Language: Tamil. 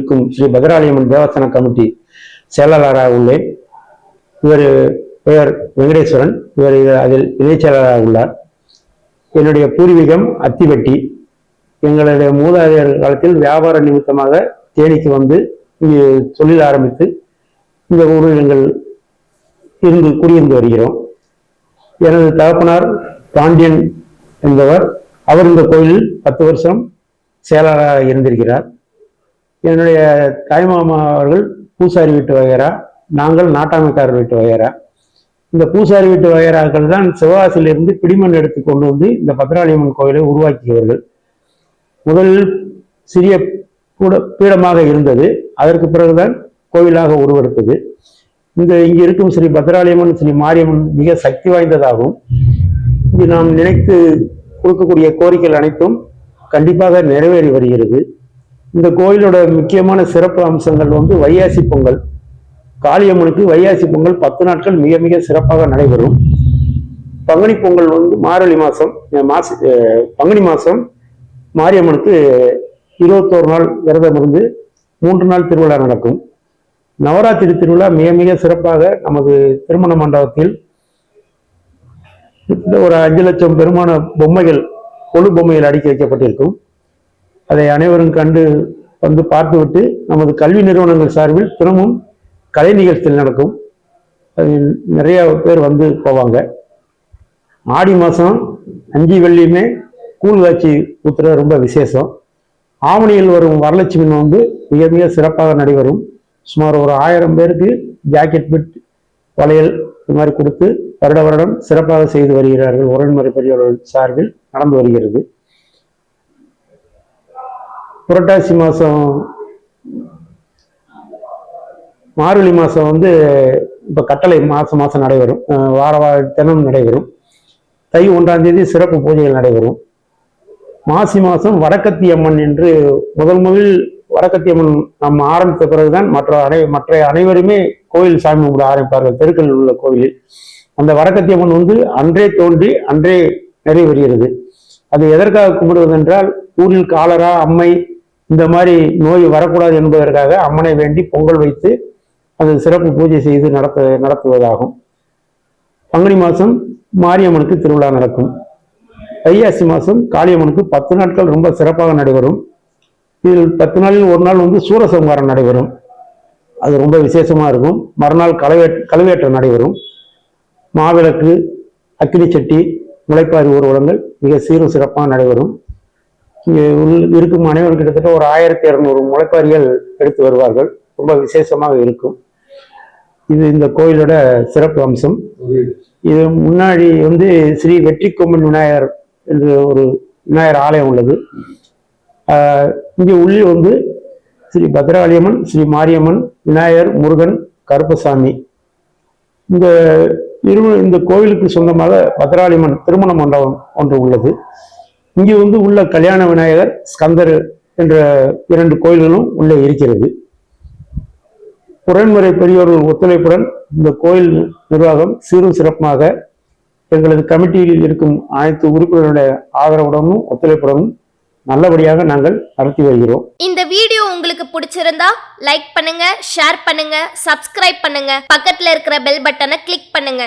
இருக்கும். ஸ்ரீ பத்ராளியம்மன் தேவஸ்தான கமிட்டி செயலாளராக உள்ளேன். இவர் பெயர் வெங்கடேஸ்வரன். இவர் அதில் இணைச் செயலாளராக உள்ளார். என்னுடைய பூர்வீகம் அத்திவெட்டி. எங்களுடைய மூதாதையர் காலத்தில் வியாபார நிமித்தமாக தேனிக்கு வந்து இங்கு தொழில் ஆரம்பித்து இந்த ஊரில் எங்கள் இருந்து குடியிருந்து வருகிறோம். எனது தகப்பனார் பாண்டியன் என்பவர் அவர் இந்த கோயிலில் பத்து வருஷம் செயலாளராக இருந்திருக்கிறார். என்னுடைய தாய்மாமா அவர்கள் பூசாரி வீட்டு வகைரா நாங்கள் நாட்டாமைக்காரர் வீட்டு வகைரா இந்த பூசாரி வீட்டு வகைராக்கள் தான் சிவகாசியிலிருந்து பிடிமண் எடுத்து கொண்டு வந்து இந்த பத்ராளியம்மன் கோயிலை உருவாக்கியவர்கள். முதலில் சிறிய கூட பீடமாக இருந்தது. அதற்கு பிறகுதான் கோவிலாக உருவெடுத்தது. இந்த இங்கு இருக்கும் ஸ்ரீ பத்ராளியம்மன் ஸ்ரீ மாரியம்மன் மிக சக்தி வாய்ந்ததாகும் இங்கு நாம் நினைத்து கொடுக்கக்கூடிய கோரிக்கைகள் அனைத்தும் கண்டிப்பாக நிறைவேறி வருகிறது. இந்த கோயிலோட முக்கியமான சிறப்பு அம்சங்கள் வந்து வையாசி பொங்கல். காளியம்மனுக்கு வையாசி பொங்கல் பத்து நாட்கள் மிக மிக சிறப்பாக நடைபெறும். பங்குனி பொங்கல் வந்து மார்கழி மாதம் மாச பங்குனி மாதம் மாரியம்மனுக்கு இருபத்தோரு நாள் விரதம் இருந்து மூன்று நாள் திருவிழா நடக்கும். நவராத்திரி திருவிழா மிக மிக சிறப்பாக நமது திருமண மண்டபத்தில் ஒரு அஞ்சு லட்சம் பெருமான பொம்மைகள் கொழு பொம்மைகள் அடுக்கி வைக்கப்பட்டிருக்கும். அதை அனைவரும் கண்டு வந்து பார்த்துவிட்டு நமது கல்வி நிறுவனங்கள் சார்பில் தினமும் கலை நிகழ்ச்சியில் நடக்கும். அதில் நிறைய பேர் வந்து போவாங்க. ஆடி மாதம் அஞ்சு வெள்ளியுமே கூழ் காட்சி ஊத்துறது ரொம்ப விசேஷம். ஆவணியில் வரும் வரலட்சுமி வந்து மிக மிக சிறப்பாக நடைபெறும். சுமார் ஒரு ஆயிரம் பேருக்கு ஜாக்கெட் பிட் வளையல் இது மாதிரி கொடுத்து வருட வருடம் சிறப்பாக செய்து வருகிறார்கள் உறன்முறை பெரியவர்கள் சார்பில் நடந்து வருகிறது. புரட்டாசி மாதம் மார்கழி மாதம் வந்து இப்போ கட்டளை மாதம் மாதம் நடைபெறும். வார வார தினம் நடைபெறும். தை ஒன்றாம் தேதி சிறப்பு பூஜைகள் நடைபெறும். மாசி மாதம் வடக்கத்தி அம்மன் என்று முதல் முதலில் வடக்கத்தி அம்மன் நம்ம ஆரம்பித்த பிறகுதான் மற்ற அனை மற்ற அனைவருமே கோயில் சாமி கும்பிட ஆரம்பிப்பார்கள். தெருக்களில் உள்ள கோயிலில் அந்த வடக்கத்தி அம்மன் வந்து அன்றே தோன்றி அன்றே நிறைவேறுகிறது அது எதற்காக கும்பிடுவதென்றால் ஊரில் காலரா அம்மை இந்த மாதிரி நோய் வரக்கூடாது என்பதற்காக அம்மனை வேண்டி பொங்கல் வைத்து அது சிறப்பு பூஜை செய்து நடத்த நடத்துவதாகும். பங்குனி மாதம் மாரியம்மனுக்கு திருவிழா நடக்கும். ஐயாசி மாதம் காளியம்மனுக்கு பத்து நாட்கள் ரொம்ப சிறப்பாக நடைபெறும். இதில் பத்து நாளில் ஒரு நாள் வந்து சூரசம்ஹாரம் நடைபெறும். அது ரொம்ப விசேஷமாக இருக்கும். மறுநாள் கலவே கலவேற்றம் நடைபெறும். மாவிளக்கு அக்னி சட்டி முளைப்பாரி ஊர்வலங்கள் மிக சீரும் சிறப்பாக நடைபெறும். இங்கே உள் இருக்கும் அனைவரும் கிட்டத்தட்ட ஒரு ஆயிரத்தி இரநூறு முளைப்பாரிகள் எடுத்து வருவார்கள். ரொம்ப விசேஷமாக இருக்கும். இது இந்த கோயிலோட சிறப்பு அம்சம். இது முன்னாடி வந்து ஸ்ரீ வெற்றிக்கொம்மன் விநாயகர் என்று ஒரு விநாயகர் ஆலயம் உள்ளது. இங்கே உள்ளே வந்து ஸ்ரீ பத்ராளியம்மன் ஸ்ரீ மாரியம்மன் விநாயகர் முருகன் கருப்பசாமி. இந்த இரு இந்த கோவிலுக்கு சொந்தமாக பத்ராளியம்மன் திருமண மண்டபம் ஒன்று உள்ளது. இங்கே வந்து உள்ள கல்யாண விநாயகர் ஸ்கந்தர் என்ற இரண்டு கோயில்களும் உள்ளே இருக்கிறது. புறன்முறை பெரியோர்கள் ஒத்துழைப்புடன் இந்த கோயில் நிர்வாகம் சீரும் சிறப்புமாக எங்களது கமிட்டியில் இருக்கும் அனைத்து உறுப்பினருடைய ஆதரவுடனும் ஒத்துழைப்புடனும் நல்லபடியாக நாங்கள் நடத்தி வருகிறோம். இந்த வீடியோ உங்களுக்கு பிடிச்சிருந்தா லைக் பண்ணுங்க ஷேர் பண்ணுங்க சப்ஸ்கிரைப் பண்ணுங்க. பக்கத்துல இருக்கிற பெல் பட்டனை கிளிக் பண்ணுங்க.